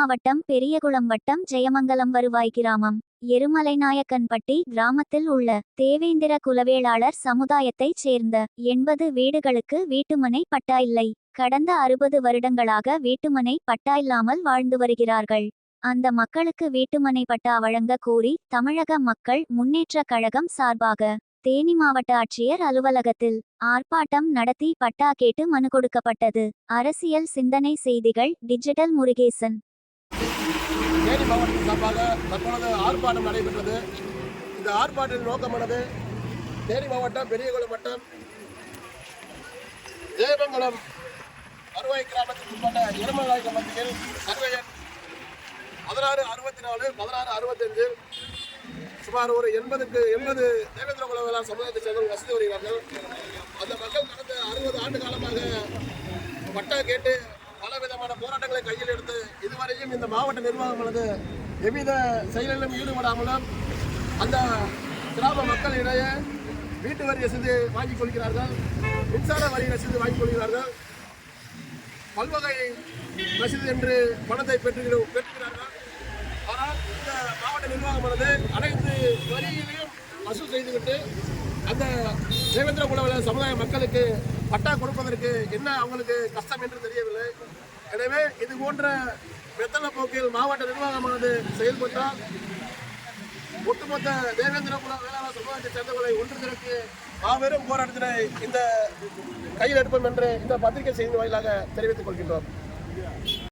மாவட்டம் பெரியகுளம் வட்டம் ஜெயமங்கலம் வருவாய் கிராமம். எருமலைநாயக்கன்பட்டி கிராமத்தில் உள்ள தேவேந்திர குலவேளாளர் சமுதாயத்தைச் சேர்ந்த எண்பது வீடுகளுக்கு வீட்டுமனை பட்டா இல்லை. கடந்த அறுபது வருடங்களாக வீட்டுமனை பட்டா இல்லாமல் வாழ்ந்து வருகிறார்கள். அந்த மக்களுக்கு வீட்டுமனை பட்டா வழங்க கோரி தமிழக மக்கள் முன்னேற்ற கழகம் சார்பாக தேனி மாவட்ட ஆட்சியர் அலுவலகத்தில் ஆர்ப்பாட்டம் நடத்தி பட்டா கேட்டு மனு கொடுக்கப்பட்டது. அரசியல் சிந்தனை செய்திகள் டிஜிட்டல் முருகேசன். தேனி மாவட்டத்தின் சார்பாக தற்பொழுது ஆர்ப்பாட்டம் நடைபெற்றது. இந்த ஆர்ப்பாட்டத்தின் நோக்கமானது தேனி மாவட்டம் பெரியகுளம் வட்டம் ஜெயமங்கலம் அறுவை கிராமத்துக்கு உட்பட்ட இருமலாய்க்க மத்தியில் சர்வேயன் பதினாறு அறுபத்தி நாலு பதினாறு அறுபத்தஞ்சு சுமார் ஒரு எண்பதுக்கு எண்பது தேவேந்திர குலவேளாண் சமுதாயத்தை சேர்ந்தவர்கள் வசதி வருகிறார்கள் அந்த மக்கள் கடந்த அறுபது ஆண்டு காலமாக பட்டா கேட்டு விதமான போராட்டங்களை கையில் எடுத்து இதுவரையும் இந்த மாவட்ட நிர்வாகமானது எவ்வித செயலிலும் ஈடுபடாமலும் அந்த கிராம மக்களிடையே வீட்டு வரி ரசீது வாங்கிக் கொள்கிறார்கள் மின்சார வரி ரசீது வாங்கிக் கொள்கிறார்கள் பல்வகை ரசீது என்று பணத்தை பெற்று பெற்றுகிறார்கள் ஆனால் இந்த மாவட்ட நிர்வாகமானது அனைத்து வரியிலையும் வசூல் செய்துவிட்டு அந்த தேவேந்திர குலவேல சமுதாய மக்களுக்கு பட்டா கொடுப்பதற்கு என்ன அவங்களுக்கு கஷ்டம் என்று தெரியவில்லை. எனவே இது போன்ற வெத்தன போக்கில் மாவட்ட நிர்வாகமானது செயல்பட்டால் ஒட்டுமொத்த தேவேந்திர வேளாண் சமுதாயத்தை சேர்ந்தவர்களை ஒன்று திரட்டி மாபெரும் போராட்டத்தினை இந்த கையில் எடுப்போம் என்று இந்த பத்திரிகை செய்தி வாயிலாக தெரிவித்துக் கொள்கின்றோம்.